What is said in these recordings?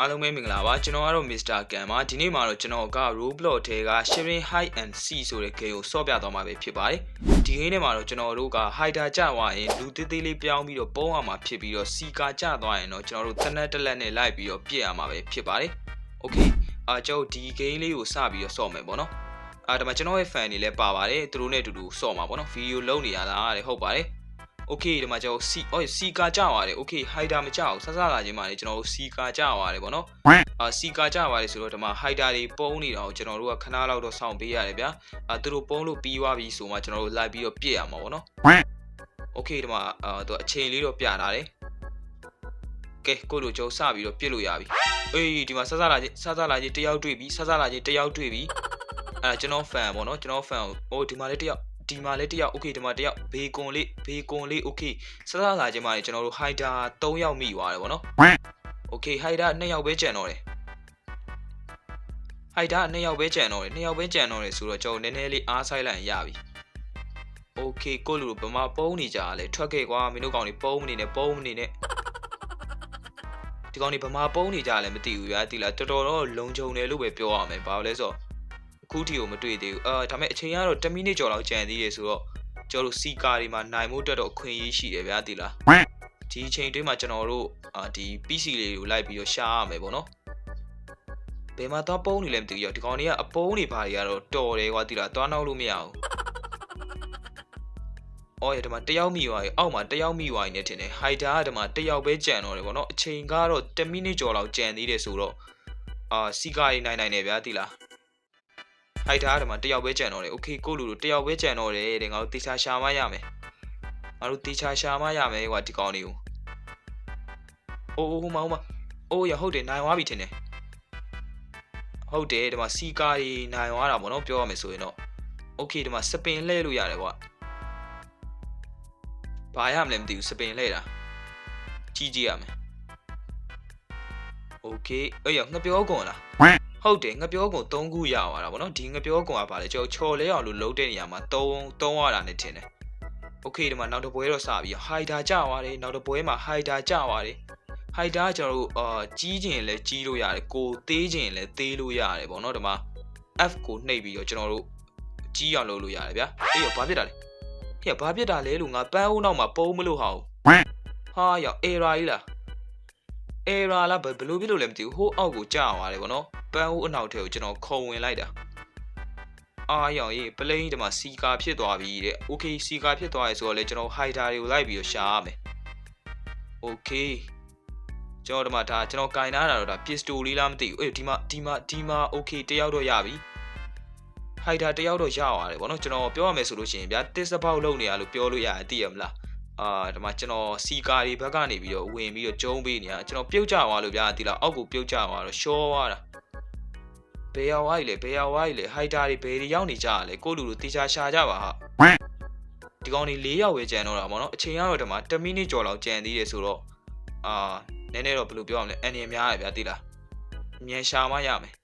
အားလုံးပဲမင်္ဂလာပါကျွန်တော်ကတော့ Mr. Kan ပါဒီနေ့မှာတော့ကျွန်တော်က Roblox ထဲက Sharing Hide and Seek ဆိုတဲ့ game ကိုဆော့ပြသွားမှာပဲဖြစ်ပါတယ်ဒီ game ထဲမှာတော့ကျွန်တော်တို့က Hider ကျသွားရင်လူသေးသေးလေးပြောင်းပြီးတော့ပုံးအောင်မှာဖြစ်ပြီးတော့ Seeker ကျသွားရင်တော့ကျွန်တော်တို့တနက်တက်လက်နဲ့လိုက်ပြီးတော့ပြည့်ရမှာပဲဖြစ်ပါတယ် Okay အာကျွန်တော်ဒီ game လေးကိုစပြီးတော့ဆော့မယ်ပေါ့နော်အာဒါမှကျွန်တော်ရဲ့ fan တွေလည်းပါပါတယ်သူတို့နဲ့အတူတူဆော့မှာပေါ့နော်ဗီဒီယိုလုံးနေရတာတဲ့ဟုတ်ပါတယ် โอเคဒီမှာကျွန်တော်စီအော်စီကာကြပါတယ်โอเคဟိုက်တာမကြအောင်ဆက်ဆက်လာခြင်းမှာလေကျွန်တော်တို့စီကာကြပါတယ်ဗောနော်အာစီကာကြပါတယ်ဆိုတော့ဒီမှာဟိုက်တာတွေပုံးနေတာကိုကျွန်တော်တို့ကခဏလောက်တော့စောင့်ပေးရတယ်ဗျာအာသူတို့ပုံးလို့ပြီးသွားပြီဆိုမှကျွန်တော်တို့လိုက်ပြီးတော့ပြည့်ရမှာဗောနော်โอเคဒီမှာအာသူအချိန်လေးတော့ပြထားတယ်ကဲကိုတို့ကျုံစပြီးတော့ပြည့်လို့ရပြီအေးဒီမှာဆက်ဆက်လာခြင်းဆက်ဆက်လာခြင်းတယောက်တွေ့ပြီဆက်ဆက်လာခြင်းတယောက်တွေ့ပြီအဲ့ဒါကျွန်တော် fan ဗောနော်ကျွန်တော် fan ဟိုဒီမှာလေးတယောက် ဒီမှာလည်းတယောက်โอเคဒီမှာတယောက်ဘေကွန်လေးဘေကွန်လေးโอเคစစလာခြင်းမှာကျွန်တော်တို့ဟိုက်တာ3ယောက်မိသွားတယ်ဗောနော်โอเคဟိုက်တာ2ယောက်ပဲကျန်တော့တယ်ဟိုက်တာ2ယောက်ပဲကျန်တော့တယ်2ယောက်ပဲကျန်တော့တယ်ဆိုတော့ကျွန်တော်နည်းနည်းလေးအားဆိုင်လိုက်ရပြီโอเคကိုလူတို့ဗမာပုံးနေကြလဲထွက်ခဲ့ကွာမင်းတို့ကောင်တွေပုံးမနေနဲ့ပုံးမနေနဲ့ဒီကောင်တွေဗမာပုံးနေကြလဲမသိဘူးဗျာတိလားတော်တော်တော့လုံခြုံတယ်လို့ပဲပြောရမယ်ဘာလို့လဲဆိုတော့ အခုထိကိုမတွေ့သေးဘူးအာဒါပေမဲ့အချိန်ကတော့10မိနစ်ကျော်လောက်ကြံသေးတယ်ဆိုတော့ကျွန်တော်တို့စီကာတွေမှာနိုင်မှုတက်တော့အခွင့်အရေးရှိတယ်ဗျာတိလားဒီအချိန်တွင်းမှာကျွန်တော်တို့အာဒီ PC လေးကိုလိုက်ပြီးတော့ရှားရမယ်ပေါ့နော်ဘယ်မှာသွားပုံးနေလဲမသိဘူးရောဒီကောင်တွေကအပုံးတွေဘာတွေကတော့တော်တယ်ကွာတိလားသွားနောက်လို့မရဘူးအော်ရဒီမှာတယောက်မိသွားပြီအောက်မှာတယောက်မိသွားရင်လည်းထင်တယ်ဟိုက်တာကဒီမှာတယောက်ပဲကြံတော့တယ်ပေါ့နော်အချိန်ကတော့10မိနစ်ကျော်လောက်ကြံသေးတယ်ဆိုတော့အာစီကာတွေနိုင်နိုင်တယ်ဗျာတိလား ဟိုက်တာကဒီမှာတယောက်ပဲကြံတော့တယ်โอเคကိုလူတို့တယောက်ပဲကြံတော့တယ်တဲ့ငါတို့တေချာရှာမရမယ်ငါတို့တေချာရှာမရမယ်ကွာဒီကောင်လေးကိုအိုးအိုးဟိုမဟိုမအိုးရဟုတ်တယ်နိုင်သွားပြီထင်တယ်ဟုတ်တယ်ဒီမှာစီကာတွေနိုင်သွားတာပေါ့နော်ပြောရမယ်ဆိုရင်တော့โอเคဒီမှာစပင်လှဲလို့ရတယ်ကွာဘာရမလဲမသိဘူးစပင်လှဲတာကြီးကြီးရမယ်โอเคအေးရငါပြောကုန်လား ဟုတ်တယ်ငပြောကုံ3ခုရသွားတာဗောနော်ဒီငပြောကုံကပါလေကျွန်တော်ချော်လဲအောင်လို့လုံးတဲ့နေရာမှာ3 3ရတာနဲ့ထင်တယ်โอเคဒီမှာနောက်တစ်ပွဲတော့စပြီးဟိုက်တာကြသွားတယ်နောက်တစ်ပွဲမှာဟိုက်တာကြသွားတယ်ဟိုက်တာကကျွန်တော်တို့အာကြီးကျင်လဲကြီးလို့ရတယ်ကိုသေးကျင်လဲသေးလို့ရတယ်ဗောနော်ဒီမှာ F ကိုနှိပ်ပြီးတော့ကျွန်တော်တို့ကြီးအောင်လုပ်လို့ရတယ်ဗျာအေးရောဘာဖြစ်တာလဲဟေ့ဘာဖြစ်တာလဲလို့ငါပန်းဦးနောက်မှာပုံးမလို့ဟာဘူးဟာရော error ကြီးလား error လားဘယ်လိုဖြစ်လို့လဲမသိဘူးဟိုးအောက်ကိုကြာသွားတယ်ဗောနော်ပန်းဦးအနောက်ထဲကိုကျွန်တော်ခုံဝင်လိုက်တာအာရောင်ရေးပလိန်ဒီမှာစီကာဖြစ်သွားပြီတဲ့ okay စီကာဖြစ်သွားရဆိုတော့လေကျွန်တော် hider တွေကိုလိုက်ပြီးတော့ရှာရမယ် okay ကျွန်တော်ဒီမှာဒါကျွန်တော်ကင်ထားတာတော့ဒါ pistol လေးလားမသိဘူးအေးဒီမှာဒီမှာဒီမှာ okay တယောက်တော့ရပြီ hider တယောက်တော့ရပါတယ်ဗောနော်ကျွန်တော်ပြောရမယ်ဆိုလို့ရှိရင်ဗျာ tis about လုပ်နေရလို့ပြောလို့ရတယ်သိရမလား အာဒီမှာကျွန်တော်စီကာတွေဘက်ကနေပြီးတော့ဝင်ပြီးတော့ကျုံးပေးနေရကျွန်တော်ပြုတ်ကြသွားလို့ဗျာဒီလားအောက်ကိုပြုတ်ကြသွားတော့ရှောသွားတာဘယ်ရောက်သွားပြီလဲဘယ်ရောက်သွားပြီလဲဟိုက်တာတွေဘယ်တွေရောက်နေကြရလဲကိုလူလူတေချာရှာကြပါဟာဒီကောင်တွေ၄ယောက်ပဲကြံတော့တာပေါ့နော်အချိန်ကတော့ဒီမှာ10မိနစ်ကျော်လောက်ကြံသေးတယ်ဆိုတော့အာနည်းနည်းတော့ဘယ်လိုပြောရမလဲအန်ရများရဗျာတိလားမြန်ရှာမှရမယ်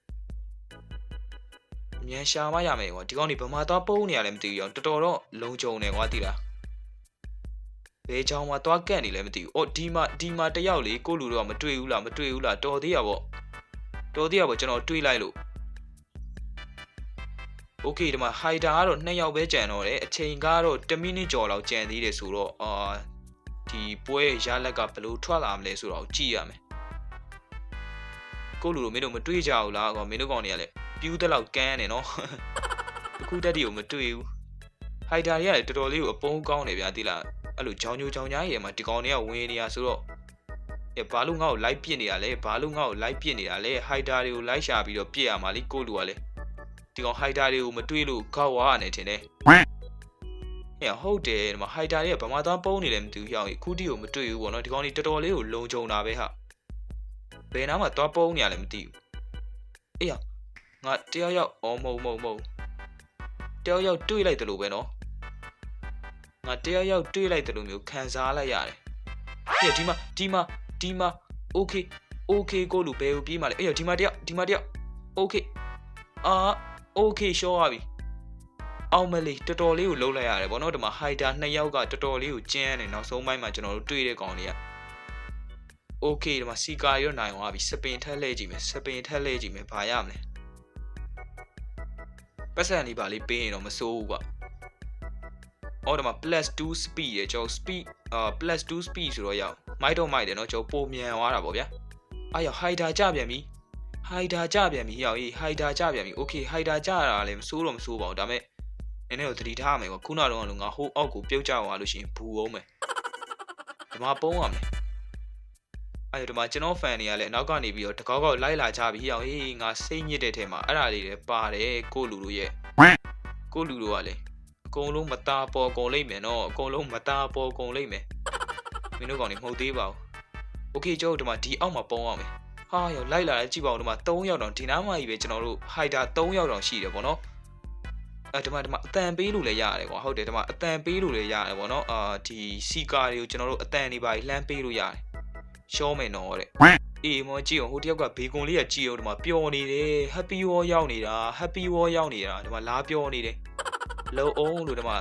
မြန်ရှာမှရမယ်ကွာဒီကောင်တွေဘယ်မှာသွားပုံးနေရလဲမသိဘူးရောတော်တော်တော့လုံခြုံတယ်ကွာတိလား ဘယ်ကြောင်မှာသွားကန့်နေလဲမသိဘူး။အော်ဒီမှာဒီမှာတယောက်လေကိုလူတော့မတွေ့ဘူးလားမတွေ့ဘူးလားတော်သေးရပေါ့။တော်သေးရပေါ့ကျွန်တော်တွေးလိုက်လို့။ Okay ဒီမှာ hider ကတော့2ယောက်ပဲကြံတော့တယ်။အချိန်ကတော့1မိနစ်ကျော်လောက်ကြံသေးတယ်ဆိုတော့အာဒီပွဲရလက်ကဘလို့ထွက်လာမလဲဆိုတော့ကြည့်ရမယ်။ကိုလူတို့မင်းတို့မတွေ့ကြဘူးလား။မင်းတို့ကောင်တွေကလည်းပြူးတဲ့လောက်ကန်းနေနော်။အခုတက်တီကိုမတွေ့ဘူး။ဟိုက်တာတွေကလည်းတော်တော်လေးကိုအပုံးကောင်းနေဗျာတိလား အဲ့လိုကြောင်ညိုကြောင်ကြားရေမှာဒီကောင်တွေကဝင်နေရဆိုတော့ရဘာလို့ငါ့ကိုလိုက်ပစ်နေတာလဲဘာလို့ငါ့ကိုလိုက်ပစ်နေတာလဲဟိုက်တာတွေကိုလိုက်ရှာပြီးတော့ပစ်ရမှာလीကိုလူကလည်းဒီကောင်ဟိုက်တာတွေကိုမတွေးလို့ခောက်ဝါနေထင်တယ်ဟဲ့ဟုတ်တယ်ဒီမှာဟိုက်တာတွေကဗမာသားပုံးနေတယ်မသိဘူးရောက်အခုတီကိုမတွေ့ဘူးပေါ့နော်ဒီကောင်တွေတော်တော်လေးကိုလုံခြုံတာပဲဟာဘယ်နားမှာသွားပုံးနေရလဲမသိဘူးအေးရငါတယောက်ယောက်အော်မဟုတ်မဟုတ်မဟုတ်တယောက်ယောက်တွေးလိုက်တယ်လို့ပဲနော် ငါတယောက်ယောက်တွေးလိုက်တယ်လို့မျိုးခံစားလိုက်ရတယ်။အေးဒီမှာဒီမှာဒီမှာ okay okay ကိုလူဘယ်ကိုပြေးမှလဲအေးဒီမှာတယောက်ဒီမှာတယောက် okay အာ okay ရှော့ရပြီ။အောင်မလေးတော်တော်လေးကိုလှုပ်လိုက်ရတယ်ဗောနော်ဒီမှာ hider နှစ်ယောက်ကတော်တော်လေးကိုကျင်းနေနောက်ဆုံးပိုင်းမှာကျွန်တော်တို့တွေးတဲ့ကောင်လေးက okay ဒီမှာစီကာရောနိုင်သွားပြီစပင်ထက်လှည့်ကြည့်မယ်စပင်ထက်လှည့်ကြည့်မယ်ဘာရမလဲ။ပတ်စံလေးပါလေးပေးရင်တော့မစိုးဘူးကွာ။ အော်ဒီမှာ plus 2 speed ရကျွန်တော် speed အာ plus 2 speed ဆိုတော့ရောက်မိုက်တော့မိုက်တယ်เนาะကျွန်တော်ပုံမြန်သွားတာပေါ့ဗျာအားရောက် hider ကြပြန်ပြီ hider ကြပြန်ပြီရောက်ရေး hider ကြပြန်ပြီ okay hider ကြတာလည်းမစိုးတော့မစိုးပါဘူးဒါပေမဲ့နည်းနည်းတော့သတိထားရမယ်ကွာခုနကတော့ငါဟိုးအောက်ကိုပြုတ်ကျသွားလို့ရှိရင်ဘူအောင်မယ်ဒီမှာပုံးရမယ်အဲ့ဒီမှာကျွန်တော်ဖန်တွေကလည်းအနောက်ကနေပြီးတော့တကောက်ကောက်လိုက်လာကြပြီဟောင်ဟေးငါစိတ်ညစ်တဲ့ထဲမှာအဲ့ဒါလေးတွေပါတယ်ကိုလူတို့ရဲ့ကိုလူတို့ကလည်းအ ကုန်လုံးမသားပေါ်ကုန်လိမ့်မယ်နော်အကုန်လုံးမသားပေါ်ကုန်လိမ့်မယ်မင်းတို့ကောင်နေမဟုတ်သေးပါဘူးโอเคကျွန်တော်ဒီမှာဒီအောက်မှာပုံအောင်မယ်ဟာရောလိုက်လာတဲ့ကြည့်ပါဦးဒီမှာ3ယောက်တောင်ဒီနားမှာကြီးပဲကျွန်တော်တို့ hider 3ယောက်တောင်ရှိတယ်ပေါ့နော်အဲဒီမှာဒီမှာအတန်ပေးလို့လည်းရတယ်ကွာဟုတ်တယ်ဒီမှာအတန်ပေးလို့လည်းရတယ်ပေါ့နော်အာဒီစီကာတွေကိုကျွန်တော်တို့အတန်တွေပါလှမ်းပေးလို့ရတယ်ရှောမယ်နော်တဲ့အေးမောကြည့်အောင်ဟိုတယောက်ကဘေကွန်လေးကကြည့်အောင်ဒီမှာပျော်နေတယ် happy wall ရောက်နေတာ happy wall ရောက်နေတာဒီမှာလာပျော်နေတယ် လုံအောင်လို့ဒီမှာ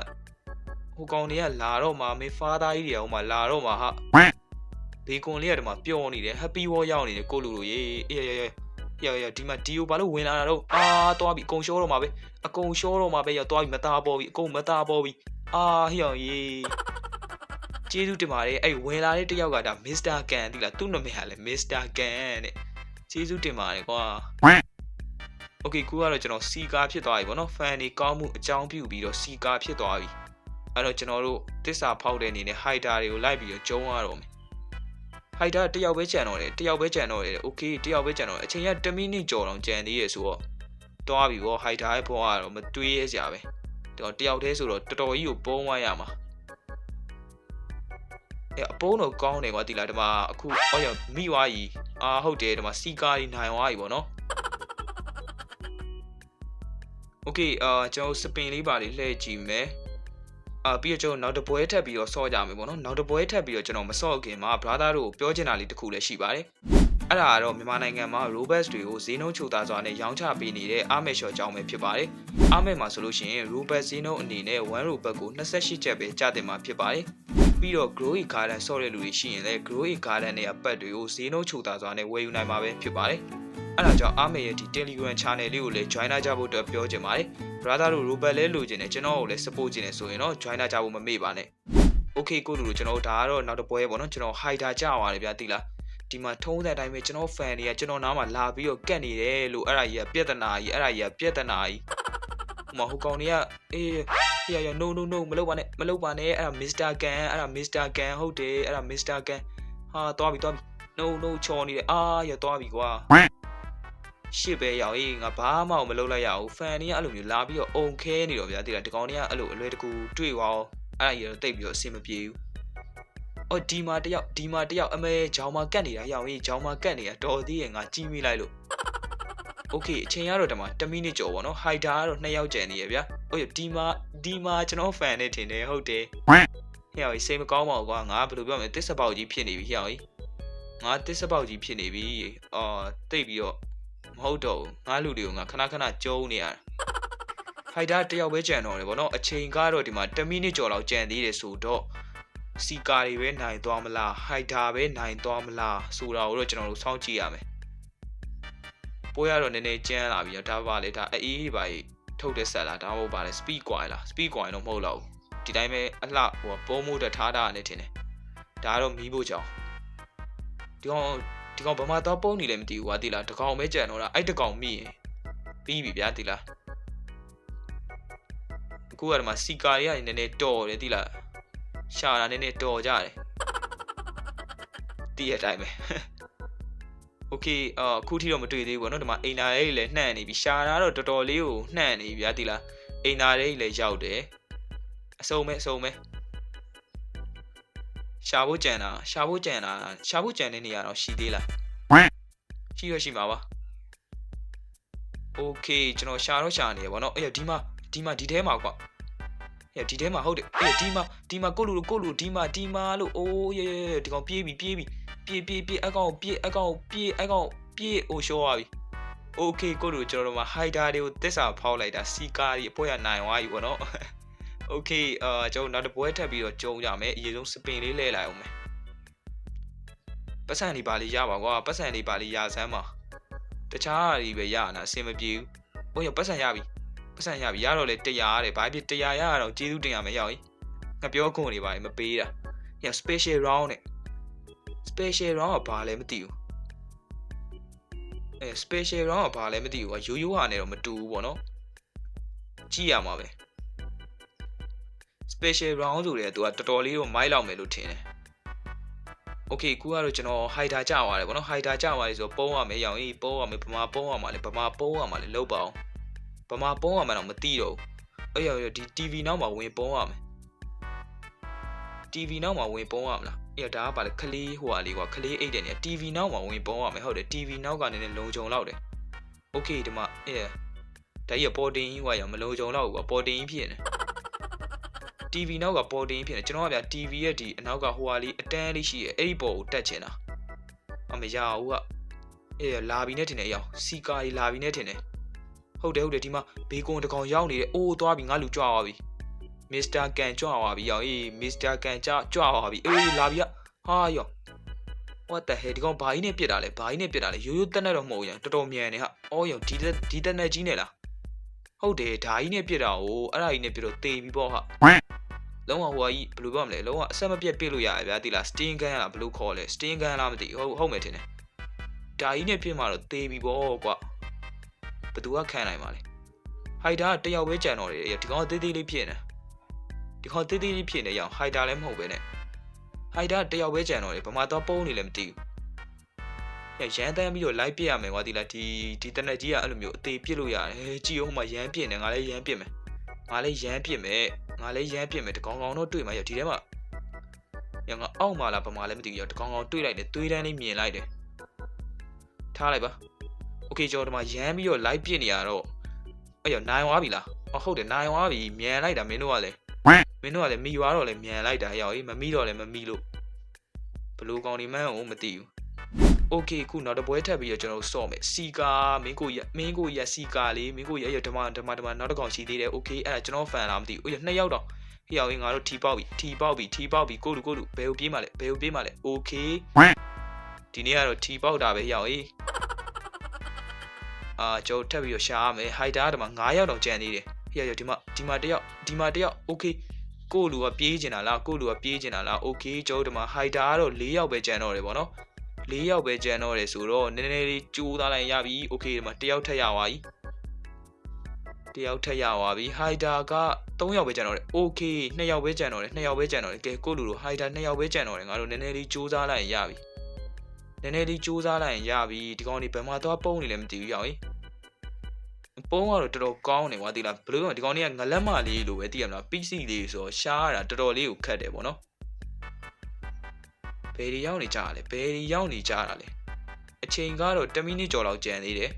ဟိုကောင်တွေကလာတော့မှမေဖာသားကြီးတွေကဟိုမှာလာတော့မှဟာဘေကွန်လေးကဒီမှာပျော်နေတယ် happy wall ရောက်နေတယ်ကိုလူလူရေအေးအေးအေးရရဒီမှာဒီကိုဘာလို့ဝင်လာတာတော့အာသွားပြီအကုန်ရှောတော့မှာပဲအကုန်ရှောတော့မှာပဲရသွားပြီမသားပေါ်ပြီအကုန်မသားပေါ်ပြီအာဟိယောင်ရေကျေးဇူးတင်ပါတယ်အဲ့ဝင်လာတဲ့တယောက်ကဒါမစ္စတာကန်တိလားသူ့နာမည်ကလည်းမစ္စတာကန်တဲ့ကျေးဇူးတင်ပါတယ်ကွာ okay ခုကတော့ကျွန်တော် C ကားဖြစ်သွားပြီဗောနော် fan တွေကောင်းမှုအကြောင်းပြုပြီးတော့ C ကားဖြစ်သွားပြီအဲ့တော့ကျွန်တော်တို့တစ္ဆာဖောက်တဲ့အနေနဲ့ hider တွေကိုလိုက်ပြီးတော့ကျုံးရတော့မယ် hider တယောက်ပဲကြံတော့တယ်တယောက်ပဲကြံတော့တယ် okay တယောက်ပဲကြံတော့အချိန်က10မိနစ်ကျော်တော့ကြံသေးရဆိုတော့တွားပြီဗော hider ရဲ့ဘောကတော့မတွေးရစရာပဲတော့တယောက်တည်းဆိုတော့တော်တော်ကြီးကိုပုံးဝရမှာအဲအပုံးတော့ကောင်းတယ်ကွာဒီလားဒီမှာအခုအော်ရမိွားကြီးအာဟုတ်တယ်ဒီမှာစီကားကြီးနိုင်ွားကြီးဗောနော် โอเคအာကျွန်တော်စပင်လေးပါလေးလှည့်ကြည့်မယ်အာပြီးတော့ကျွန်တော်နောက်တစ်ပွဲထပ်ပြီးတော့ဆော့ကြမယ်ပေါ့နော်နောက်တစ်ပွဲထပ်ပြီးတော့ကျွန်တော်မဆော့ခင်မှာ brother တို့ကိုပြောချင်တာလေးတစ်ခုလည်းရှိပါတယ်အဲ့ဒါကတော့မြန်မာနိုင်ငံမှာ Robux တွေကိုဈေးနှုန်းချိုသာစွာနဲ့ရောင်းချပေးနေတဲ့အာမက်ရှော့ကြောင်းပဲဖြစ်ပါတယ်အာမက်မှာဆိုလို့ရှိရင် Robux ဈေးနှုန်းအနေနဲ့1 Robux ကို28ကျပ်ပဲကျတင်မှာဖြစ်ပါတယ်ပြီးတော့ Growing Garden ဆော့တဲ့လူတွေရှိရင်လည်း Growing Garden နဲ့အပတ်တွေကိုဈေးနှုန်းချိုသာစွာနဲ့ဝယ်ယူနိုင်မှာပဲဖြစ်ပါတယ် အဲ့ဒါကြောင့်အာမေရဲ့ဒီ Telegram channel လေးကိုလည်း join ကြဖို့အတွက်ပြောချင်ပါတယ် brother တို့ Robert လဲလိုချင်တယ်ကျွန်တော်ကိုလည်း support ချင်တယ်ဆိုရင်တော့ join ကြဖို့မမေ့ပါနဲ့ okay ကိုလူတို့ကျွန်တော်တို့ဒါကတော့နောက်တစ်ပွဲပေါ့နော်ကျွန်တော် hider ကြာသွားတယ်ဗျာတိလားဒီမှာထုံးတဲ့အတိုင်းပဲကျွန်တော် fan တွေကကျွန်တော်နားမှာလာပြီးတော့ကက်နေတယ်လို့အဲ့ဒါကြီးကပြဿနာကြီးအဲ့ဒါကြီးကပြဿနာကြီးဟိုမှာဟိုကောင်တွေကအေးဟေ့ရ no no no မလုပ်ပါနဲ့မလုပ်ပါနဲ့အဲ့ဒါ Mr. Gun အဲ့ဒါ Mr. Gun ဟုတ်တယ်အဲ့ဒါ Mr. Gun ဟာသွားပြီသွားပြီ no no ချော်နေတယ်အာရသွားပြီကွာ ရှစ်ပဲရောက်ရေးငါဘာမှမလုပ်လိုက်ရဘူးဖန်တွေကအဲ့လိုမျိုးလာပြီးတော့အုံခဲနေတော့ဗျာတိလားဒီကောင်တွေကအဲ့လိုအလွယ်တကူတွေ့သွားအောင်အဲ့ဒါကြီးတော့တိတ်ပြီးတော့အဆင်မပြေဘူးအော်ဒီမှာတယောက်ဒီမှာတယောက်အမဲဂျောင်းမကတ်နေတာရောက်ရေးဂျောင်းမကတ်နေတာတော်သေးရဲ့ငါကြီးမိလိုက်လို့โอเคအချိန်ကတော့ဒီမှာ1မိနစ်ကျော်ပေါ့နော်ဟိုက်တာကတော့2ယောက်ကျန်နေရဗျာဟုတ်ရဒီမှာဒီမှာကျွန်တော်ဖန်နေထင်တယ်ဟုတ်တယ်ဟဲ့ရောက်စိတ်မကောင်းပါဘူးကွာငါဘယ်လိုပြောမလဲတစ်စပေါက်ကြီးဖြစ်နေပြီဟဲ့ရောက်ငါတစ်စပေါက်ကြီးဖြစ်နေပြီအော်တိတ်ပြီးတော့ မဟုတ်တော့ဘူးငါလူတွေကိုငါခဏခဏကြုံနေရတာဟိုက်တာတယောက်ပဲကြံတော့တယ်ဗောနော်အချိန်ကတော့ဒီမှာ1မိနစ်ကျော်လောက်ကြံသေးတယ်ဆိုတော့စီကာတွေပဲနိုင်သွားမလားဟိုက်တာပဲနိုင်သွားမလားဆိုတာကိုတော့ကျွန်တော်တို့စောင့်ကြည့်ရမယ်ပွဲရတော့နည်းနည်းကျန်းလာပြီဒါပါလေဒါအေးပါထုတ်တဲ့ဆက်လားဒါမှမဟုတ်ပါလေ speed ကွာလား speed ကွာရင်တော့မဟုတ်တော့ဘူးဒီတိုင်းပဲအလှဟိုပုံမိုးတက်ထားတာနဲ့ထင်တယ်ဒါကတော့မီးဖို့ကြောင်ဒီကောင် ဒီကောင်ဘာမှတော့ပုံနေလည်းမသိဘူးကွာတိလားတကောင်ပဲကြံတော့တာအဲ့တကောင်မိရင်ပြီးပြီဗျာတိလားအခုကဒီမှာစီကာတွေကနည်းနည်းတော်တယ်တိလားရှာတာနည်းနည်းတော်ကြတယ်တည့်ရတိုင်းပဲโอเคအခုထိတော့မတွေ့သေးဘူးเนาะဒီမှာအိမ်နာလေးလည်းနှံ့နေပြီရှာတာတော့တော်တော်လေးကိုနှံ့နေပြီဗျာတိလားအိမ်နာလေးလည်းရောက်တယ်အစုံပဲအစုံပဲ ရှာဖို့ကြံတာရှာဖို့ကြံတာရှာဖို့ကြံတဲ့နေရာတော့ရှိသေးလားရှိရရှိမှာပါโอเคကျွန်တော်ရှာတော့ရှာနေရပါတော့အဲ့ဒီမှာဒီမှာဒီထဲမှာကွာအဲ့ဒီထဲမှာဟုတ်တယ်အဲ့ဒီမှာဒီမှာကိုလူကိုလူဒီမှာဒီမှာလို့အိုးရဲဒီကောင်ပြေးပြီပြေးပြီပြေးပြေးပြေးအကောင်ပြေးအကောင်ပြေးအကောင်ပြေးအိုရှောသွားပြီโอเคကိုလူကျွန်တော်တို့မှာ hider တွေကိုတစ္ဆာဖောက်လိုက်တာစီကာတွေအပွဲရနိုင်သွားပြီပေါ့နော် โอเคအာကျွန်တော်နောက်တစ်ပွဲထပ်ပြီးတော့ကြုံကြမယ်အရင်ဆုံးစပင်လေးလဲလိုက်အောင်မယ် ပတ်စံလေးပါလေးရပါကွာပတ်စံလေးပါလေးရစမ်းပါတခြားဟာတွေပဲရတာအဆင်မပြေဘူးဟိုရပတ်စံရပြီပတ်စံရပြီရတော့လေ100ရတယ်ဘာဖြစ်100ရတော့ကျေးဇူးတင်ရမယ်ရောက်ရင်ငါပြောကုန်နေပါလေမပေးတာည special round နဲ့ special round ကဘာလဲမသိဘူးအဲ special round ကဘာလဲမသိဘူးကွာရိုးရိုးဟာနဲ့တော့မတူဘူးပေါ့နော်ကြည့်ရမှာပဲ special round ဆိုတဲ့သူကတော်တော်လေးတော့မိုက်လောက်မယ်လို့ထင်တယ် okay ခုကတော့ကျွန်တော် hider ကြာသွားတယ်ဗောနော် hider ကြာသွားပြီဆိုတော့ပုံးရမယ်ရောင်ကြီးပုံးရမယ်ဗမာပုံးရမှာလေဗမာပုံးရမှာလေလောက်ပါအောင်ဗမာပုံးရမှာတော့မသိတော့ဘူးအဲ့ရောဒီ TV နောက်မှာဝင်ပုံးရမယ် TV နောက်မှာဝင်ပုံးရမလားအဲ့ဒါကပါလေခလေးဟိုဟာလေးကွာခလေးအိတ်တယ်နေ TV နောက်မှာဝင်ပုံးရမယ်ဟုတ်တယ် TV နောက်ကနေလည်းလုံခြုံလောက်တယ် okay ဒီမှာအဲ့ဒါကြီးပေါ်တင်ကြီးကွာရောမလုံခြုံလောက်ဘူးကွာပေါ်တင်ကြီးဖြစ်နေ TV နောက်ကပေါ်တင်ဖြစ်နေကျွန်တော်ကဗျာ TV ရဲ့ဒီအနောက်ကဟိုဟာလေးအတန်းလေးရှိရဲ့အဲ့ဒီပေါ်ကိုတက်ချင်တာအမရဘူးကအေးလာပြီနဲ့ထင်တယ်အရောင်စီကာကြီးလာပြီနဲ့ထင်တယ်ဟုတ်တယ်ဟုတ်တယ်ဒီမှာဘေကွန်တကောင်ရောက်နေတယ်အိုးသွားပြီငါလူကြွားသွားပြီမစ္စတာကန်ကြွားသွားပြီရောင်အေးမစ္စတာကန်ကြကြွားသွားပြီအေးလာပြီကဟာရော what the hell ဒီကောင်ဘာကြီးနဲ့ပြစ်တာလဲဘာကြီးနဲ့ပြစ်တာလဲရိုးရိုးတက်နဲ့တော့မဟုတ်ရင်တော်တော်မြန်နေဟာအော်ရောဒီတက်ဒီတက်နဲ့ကြီးနေလားဟုတ်တယ်ဓာကြီးနဲ့ပြစ်တာကိုအဲ့ဒါကြီးနဲ့ပြစ်တော့တေပြီပေါ့ဟာ လုံးဝဟိုကြီးဘယ်လိုပြောမလဲလုံးဝအဆက်မပြတ်ပြစ်လို့ရတယ်ဗျာဒီလား sting gun လားဘယ်လိုခေါ်လဲ sting gun လားမသိဟုတ်ဟုတ်မယ်ထင်တယ်ဒါကြီးနဲ့ပြစ်မှတော့တေးပြီပေါ့ကွာဘသူကခံနိုင်မှာလဲဟိုက်တာကတယောက်ပဲကြံတော့တယ်ဒီကောင်ကတေးသေးလေးဖြစ်နေဒီကောင်တေးသေးလေးဖြစ်နေရအောင်ဟိုက်တာလည်းမဟုတ်ပဲနဲ့ဟိုက်တာကတယောက်ပဲကြံတော့တယ်ဘာမှတော့ပုံးနေလည်းမသိဘူးရရန်တန်းပြီးတော့ live ပြစ်ရမယ်ကွာဒီလားဒီဒီတနက်ကြီးကအဲ့လိုမျိုးအသေးပြစ်လို့ရတယ်ကြည့်အောင်မှရန်ပြစ်နေငါလည်းရန်ပြစ်မယ်ငါလည်းရန်ပြစ်မယ် ငါလည်းရမ်းပြစ်မယ်တကောင်ကောင်တော့တွေ့မှာရဒီထဲမှာညငါအောက်မှာလားပမာလည်းမသိဘူးရတကောင်ကောင်တွေ့လိုက်တယ်သွေးတန်းလေးမြင်လိုက်တယ်ထားလိုက်ပါโอเคကျွန်တော်ဒီမှာရမ်းပြီးတော့ live ပြစ်နေရတော့အဲ့ရနိုင်သွားပြီလားအော်ဟုတ်တယ်နိုင်သွားပြီမြန်လိုက်တာမင်းတို့ကလည်းမင်းတို့ကလည်းမိသွားတော့လည်းမြန်လိုက်တာရောက်ကြီးမမိတော့လည်းမမိလို့ဘလူကောင်ဒီမှန်းကိုမသိဘူး okay ခုနောက်တစ်ပွဲထပ်ပြီးတော့ကျွန်တော်စော့မယ်စီကာမင်းကိုရမင်းကိုရစီကာလေးမင်းကိုရရဓမ္မဓမ္မဓမ္မနောက်တစ်ကောင်ရှိသေးတယ် okay အဲ့ဒါကျွန်တော်ဖန်လာမသိဘူးနှစ်ယောက်တော့ဟိအောင်ငါတို့ထီပေါက်ပြီထီပေါက်ပြီထီပေါက်ပြီကိုလူကိုလူဘယ်ကိုပြေးမှလဲဘယ်ကိုပြေးမှလဲ okay ဒီနေ့ကတော့ထီပေါက်တာပဲဟိအောင်အေးအာကျွန်တော်ထပ်ပြီးတော့ရှာရမယ်ဟိုက်တာကဒီမှာ9ယောက်တော့ကြံသေးတယ်ဟိအောင်ဒီမှာဒီမှာတယောက်ဒီမှာတယောက် okay ကိုလူကပြေးကျင်တာလားကိုလူကပြေးကျင်တာလား okay ကျွန်တော်ဒီမှာဟိုက်တာကတော့၄ယောက်ပဲကျန်တော့တယ်ဗောနော် ၄ယောက်ပဲကြံတော့တယ်ဆိုတော့နည်းနည်းလေးကြိုးသားလိုက်ရပြီโอเคဒီမှာတယောက်ထက်ရသွားပြီတယောက်ထက်ရသွားပြီဟိုက်တာက3ယောက်ပဲကြံတော့တယ်โอเค2ယောက်ပဲကြံတော့တယ်2ယောက်ပဲကြံတော့တယ်ကဲကိုလူလိုဟိုက်တာ2ယောက်ပဲကြံတော့တယ်ငါတို့နည်းနည်းလေးကြိုးစားလိုက်ရင်ရပြီနည်းနည်းလေးကြိုးစားလိုက်ရင်ရပြီဒီကောင်ဒီဘယ်မှာသွားပုံးနေလဲမသိဘူးရောက်ရင်ပုံးကတော့တော်တော်ကောင်းနေကွာဒီလားဘယ်လိုဒီကောင်တွေကငလက်မလေးလိုပဲသိရမလား PC လေးဆိုတော့ရှားရတာတော်တော်လေးကိုခက်တယ်ပေါ့နော် ဘယ်ဒီရောက်နေကြတာလဲဘယ်ဒီရောက်နေကြတာလဲအချိန်ကတော့10မိနစ်ကျော်လောက်ကြံသေးတယ်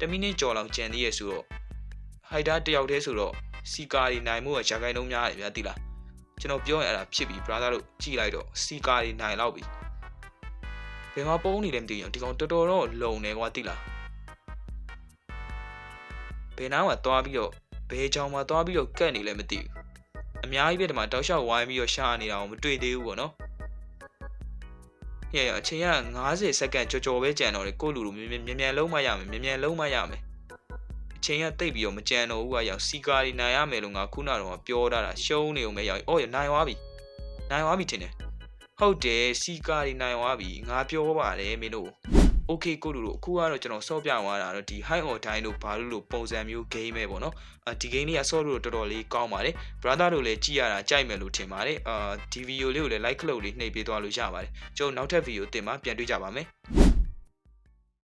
10မိနစ်ကျော်လောက်ကြံသေးရဆိုတော့ဟိုက်တာတယောက်တည်းဆိုတော့စီကာတွေနိုင်မှုကရာခိုင်နှုန်းများတယ်ဗျာသိလားကျွန်တော်ပြောရင်အဲ့ဒါဖြစ်ပြီ brother တို့ကြည့်လိုက်တော့စီကာတွေနိုင်လောက်ပြီဘယ်မှာပုံးနေလဲမသိဘူးဒီကောင်တော်တော်တော့လုံနေကွာသိလားဘယ်နားမှာသွားပြီးတော့ဘယ်ကြောင်မှာသွားပြီးတော့ကတ်နေလဲမသိဘူးအများကြီးပဲဒီမှာတောက်လျှောက်ဝိုင်းပြီးတော့ရှာနေတာကိုမတွေ့သေးဘူးပေါ့နော် ဟဲ့အချိန်က90စက္ကန့်ကြော်ကြော်ပဲကြံတော့တယ်ကိုလူလူမြင်မြင်မြန်လုံးမရမယ်မြင်မြန်လုံးမရမယ်အချိန်ကတိတ်ပြီးတော့မကြံတော့ဘူးကရောက်စီကာတွေနိုင်ရမယ်လို့ငါခုနကတော့ပြောထားတာရှုံးနေုံပဲရောက်အော်နိုင်သွားပြီနိုင်သွားပြီထင်တယ်ဟုတ်တယ်စီကာတွေနိုင်သွားပြီငါပြောပါတယ်မင်းတို့ okay ကိုလူတို့အခုကတော့ကျွန်တော်ဆော့ပြသွားတာတော့ဒီ high or die တို့ဘာလို့လို့ပုံစံမျိုး game ပဲပေါ့နော်အာဒီ game လေးကဆော့လို့တော်တော်လေးကောင်းပါတယ် brother တို့လည်းကြည့်ရတာကြိုက်မယ်လို့ထင်ပါတယ်အာဒီ video လေးကိုလည်း like လုပ်လေးနှိပ်ပေးသွားလို့ရပါတယ်ကျွန်တော်နောက်ထပ် video တင်မှာပြန်တွေ့ကြပါမယ်